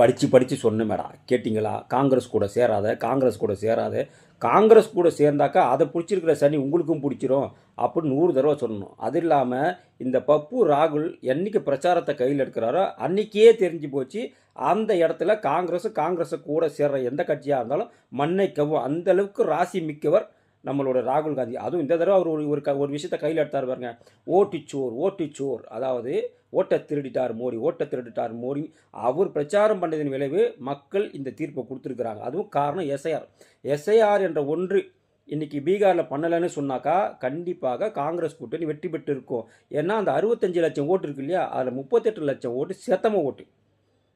படித்து படித்து சொன்னமேடா. கேட்டிங்களா? காங்கிரஸ் கூட சேராத காங்கிரஸ் கூட சேராத. காங்கிரஸ் கூட சேர்ந்தாக்கா அதை பிடிச்சிருக்கிற சனி உங்களுக்கும் பிடிச்சிரும் அப்படின்னு நூறு தடவை சொல்லணும். அது இல்லாமல் இந்த பப்பு ராகுல் என்னைக்கு பிரச்சாரத்தை கையில் எடுக்கிறாரோ அன்றைக்கே தெரிஞ்சு போச்சு அந்த இடத்துல காங்கிரஸ் காங்கிரஸை கூட சேர்ற எந்த கட்சியாக இருந்தாலும் மண்ணை கவும் அந்த அளவுக்கு ராசி மிக்கவர் நம்மளோட ராகுல் காந்தி. அதுவும் இந்த தடவை அவர் ஒரு ஒரு க ஒரு விஷயத்தை கையில் எடுத்தார் பாருங்க. ஓட்டிச்சோர் ஓட்டிச்சோர். அதாவது ஓட்டை திருடிட்டார் மோடி ஓட்டை திருடிட்டார் மோடி. அவர் பிரச்சாரம் பண்ணதின் விளைவு மக்கள் இந்த தீர்ப்பை கொடுத்துருக்குறாங்க. அதுவும் காரணம் எஸ்ஐஆர். எஸ்ஐஆர் என்ற ஒன்று இன்றைக்கி பீகாரில் பண்ணலைன்னு சொன்னாக்கா கண்டிப்பாக காங்கிரஸ் கூட்டணி வெற்றி பெற்று இருக்கும் ஏன்னா அந்த அறுபத்தஞ்சு லட்சம் ஓட்டு இருக்கு இல்லையா? அதில் முப்பத்தெட்டு லட்சம் ஓட்டு சேத்தம ஓட்டு.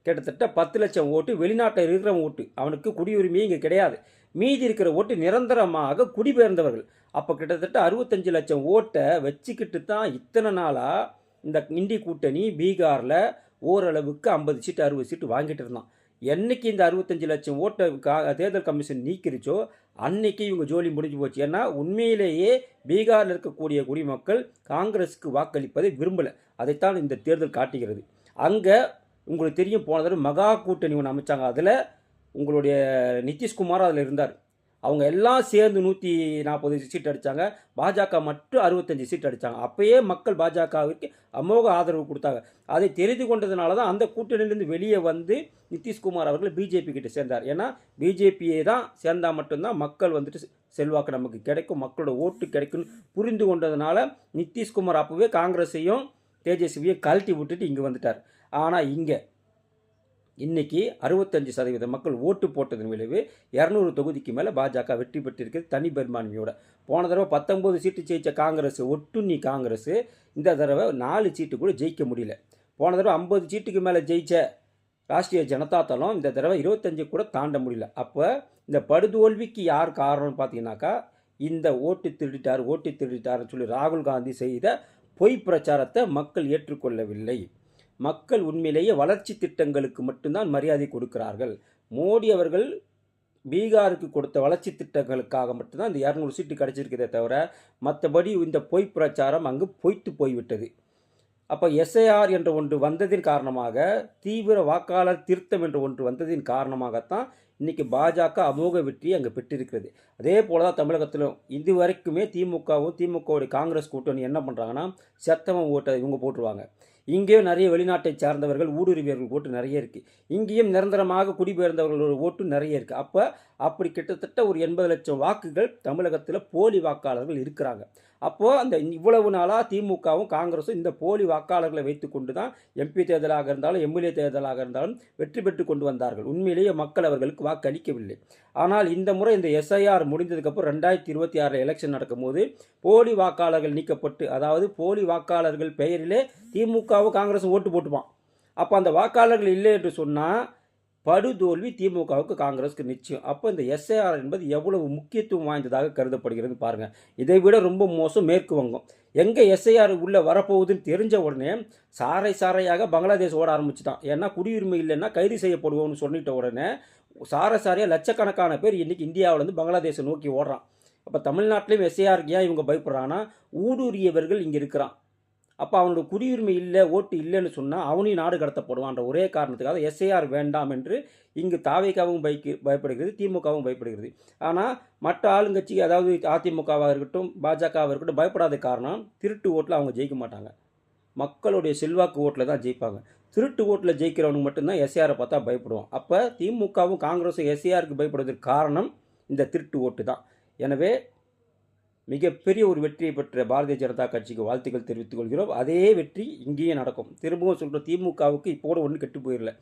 கிட்டத்தட்ட பத்து லட்சம் ஓட்டு வெளிநாட்டில் இருக்கிற ஓட்டு. அவனுக்கு குடியுரிமையே இங்கே கிடையாது. மீதி இருக்கிற ஓட்டு நிரந்தரமாக குடிபெயர்ந்தவர்கள். அப்போ கிட்டத்தட்ட அறுபத்தஞ்சு லட்சம் ஓட்டை வச்சுக்கிட்டு தான் இத்தனை நாளாக இந்த இந்தி கூட்டணி பீகாரில் ஓரளவுக்கு ஐம்பது சீட்டு அறுபது சீட்டு வாங்கிட்டு இருந்தான். என்னைக்கு இந்த அறுபத்தஞ்சு லட்சம் ஓட்டை கா தேர்தல் கமிஷன் நீக்கிருச்சோ அன்னைக்கு இவங்க ஜோலி முடிஞ்சு போச்சு. ஏன்னா உண்மையிலேயே பீகாரில் இருக்கக்கூடிய குடிமக்கள் காங்கிரஸுக்கு வாக்களிப்பதை விரும்பலை. அதைத்தான் இந்த தேர்தல் காட்டுகிறது. அங்கே உங்களுக்கு தெரியும் போன தடவை மகா கூட்டணி ஒன்று அமைச்சாங்க. அதில் உங்களுடைய நிதிஷ்குமார் அதில் இருந்தார். அவங்க எல்லாம் சேர்ந்து நூற்றி நாற்பது சீட் அடித்தாங்க பாஜக மட்டும் அறுபத்தஞ்சு சீட் அடித்தாங்க அப்போயே மக்கள் பாஜகவிற்கு அமோக ஆதரவு கொடுத்தாங்க. அதை தெரிந்து கொண்டதுனால தான் அந்த கூட்டணியிலேருந்து வெளியே வந்து நிதிஷ்குமார் அவர்கள் பிஜேபி கிட்ட சேர்ந்தார். ஏன்னா பிஜேபியை தான் சேர்ந்தால் மட்டும்தான் மக்கள் வந்துட்டு செல்வாக்கு நமக்கு கிடைக்கும் மக்களோட ஓட்டு கிடைக்கும்னு புரிந்து கொண்டதுனால நிதிஷ்குமார் அப்போவே காங்கிரஸையும் தேஜஸ்வியை கழட்டி விட்டுட்டு இங்கே வந்துட்டார். ஆனால் இங்கே இன்றைக்கி அறுபத்தஞ்சு சதவீத மக்கள் ஓட்டு போட்டதன் விளைவு இரநூறு தொகுதிக்கு மேலே பாஜக வெற்றி பெற்றிருக்கிறது தனி பெரும்பான்மையோட. போன தடவை பத்தொம்போது சீட்டு ஜெயித்த காங்கிரஸ் ஒட்டுண்ணி காங்கிரஸ் இந்த தடவை நாலு சீட்டு கூட ஜெயிக்க முடியல. போன தடவை ஐம்பது சீட்டுக்கு மேலே ஜெயித்த ராஷ்ட்ரிய ஜனதா தளம் இந்த தடவை இருபத்தஞ்சு கூட தாண்ட முடியல. அப்போ இந்த படுதோல்விக்கு யார் காரணம்னு பார்த்தீங்கன்னாக்கா இந்த ஓட்டு திருடிட்டார் ஓட்டு திருடிட்டார்னு சொல்லி ராகுல் காந்தி செய்த பொய் பிரச்சாரத்தை மக்கள் ஏற்றுக்கொள்ளவில்லை. மக்கள் உண்மையிலேயே வளர்ச்சி திட்டங்களுக்கு மட்டும்தான் மரியாதை கொடுக்கிறார்கள். மோடி அவர்கள் பீகாருக்கு கொடுத்த வளர்ச்சி திட்டங்களுக்காக மட்டும்தான் இந்த இரநூறு சீட்டு கிடைச்சிருக்கிறதே தவிர மற்றபடி இந்த பொய் பிரச்சாரம் அங்கு பொய்த்து போய்விட்டது. அப்போ எஸ்ஐஆர் என்ற ஒன்று வந்ததின் காரணமாக தீவிர வாக்காளர் திருத்தம் என்ற ஒன்று வந்ததின் காரணமாகத்தான் இன்றைக்கி பாஜக அமோக வெற்றி அங்கே பெற்றிருக்கிறது. அதே போல தான் தமிழகத்திலும் இது வரைக்குமே திமுகவும் திமுகவுடைய காங்கிரஸ் கூட்டணி என்ன பண்ணுறாங்கன்னா செத்தவன் ஓட்டை இவங்க போட்டுருவாங்க. இங்கேயும் நிறைய வெளிநாட்டை சார்ந்தவர்கள் ஊடுருவியர்கள் ஓட்டு நிறைய இருக்குது இங்கேயும் நிரந்தரமாக குடிபெயர்ந்தவர்களோட ஓட்டு நிறைய இருக்குது அப்போ அப்படி கிட்டத்தட்ட ஒரு எண்பது லட்சம் வாக்குகள் தமிழகத்தில் போலி வாக்காளர்கள் இருக்கிறாங்க. அப்போது அந்த இவ்வளவு நாளாக திமுகவும் காங்கிரஸும் இந்த போலி வாக்காளர்களை வைத்து கொண்டு தான் எம்பி தேர்தலாக இருந்தாலும் எம்எல்ஏ தேர்தலாக இருந்தாலும் வெற்றி பெற்று கொண்டு வந்தார்கள். உண்மையிலேயே மக்கள் அவர்களுக்கு வாக்களிக்கவில்லை. ஆனால் இந்த முறை இந்த எஸ்ஐஆர் முடிந்ததுக்கப்புறம் ரெண்டாயிரத்தி இருபத்தி ஆறில் எலெக்ஷன் நடக்கும்போது போலி வாக்காளர்கள் நீக்கப்பட்டு அதாவது போலி வாக்காளர்கள் பெயரிலே திமுகவும் காங்கிரஸும் ஓட்டு போட்டுப்பான். அப்போ அந்த வாக்காளர்கள் இல்லை என்று சொன்னால் படுதோல்வி திமுகவுக்கு காங்கிரஸுக்கு நிச்சயம். அப்போ இந்த எஸ்ஐஆர் என்பது எவ்வளவு முக்கியத்துவம் வாய்ந்ததாக கருதப்படுகிறது பாருங்கள் இதை விட ரொம்ப மோசம் மேற்கு வங்கம். எங்கே எஸ்ஐஆர் உள்ளே வரப்போகுதுன்னு தெரிஞ்ச உடனே சாறை சாரையாக பங்களாதேஷ் ஓட ஆரம்பிச்சுட்டான். ஏன்னா குடியுரிமை இல்லைன்னா கைது செய்யப்படுவோம்னு சொல்லிட்ட உடனே சாரை சாரையாக லட்சக்கணக்கான பேர் இன்றைக்கி இந்தியாவிலேருந்து பங்களாதேஷை நோக்கி ஓடுறான். அப்போ தமிழ்நாட்டிலையும் எஸ்ஐஆருக்கு ஏன் இவங்க பயப்படுறாங்கன்னா ஊடுருவியவர்கள் இங்கே இருக்கிறான். அப்போ அவனோட குடியுரிமை இல்லை ஓட்டு இல்லைன்னு சொன்னால் அவனையும் நாடு கடத்தப்படுவான்ற ஒரே காரணத்துக்காக எஸ்ஐஆர் வேண்டாம் என்று இங்கு தாவைக்காவும் பயக்கு பயப்படுகிறது திமுகவும் பயப்படுகிறது. ஆனால் மற்ற ஆளுங்கட்சி அதாவது அதிமுகவாக இருக்கட்டும் பாஜகவாக இருக்கட்டும் பயப்படாத காரணம் திருட்டு ஓட்டில் அவங்க ஜெயிக்க மாட்டாங்க. மக்களுடைய செல்வாக்கு ஓட்டில் தான் ஜெயிப்பாங்க. திருட்டு ஓட்டில் ஜெயிக்கிறவனுக்கு மட்டும்தான் எஸ்ஏஆரை பார்த்தா பயப்படுவோம் அப்போ திமுகவும் காங்கிரஸும் எஸ்ஏஆருக்கு பயப்படுவதற்கு காரணம் இந்த திருட்டு ஓட்டு தான். எனவே மிகப்பெரிய ஒரு வெற்றியை பெற்ற பாரதிய ஜனதா கட்சிக்கு வாழ்த்துக்கள் தெரிவித்துக் கொள்கிறோம். அதே வெற்றி இங்கேயும் நடக்கும். திரும்பவும் சொல்கிற திமுகவுக்கு இப்போட ஒன்றும் கெட்டு போயிடல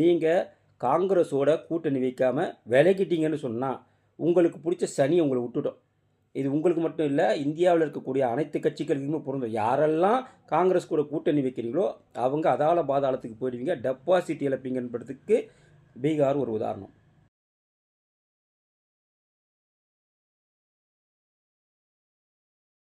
நீங்கள் காங்கிரஸோட கூட்டணி வைக்காமல் விலகிட்டீங்கன்னு சொன்னால் உங்களுக்கு பிடிச்ச சனி உங்களை விட்டுடும். இது உங்களுக்கு மட்டும் இல்லை இந்தியாவில் இருக்கக்கூடிய அனைத்து கட்சிகளுக்குமே பொருந்தும். யாரெல்லாம் காங்கிரஸ் கூட கூட்டணி வைக்கிறீங்களோ அவங்க அதால பாதாளத்துக்கு போயிடுவீங்க. டெபாசிட் இழப்பீங்கன்றதுக்கு பீகார் ஒரு உதாரணம்.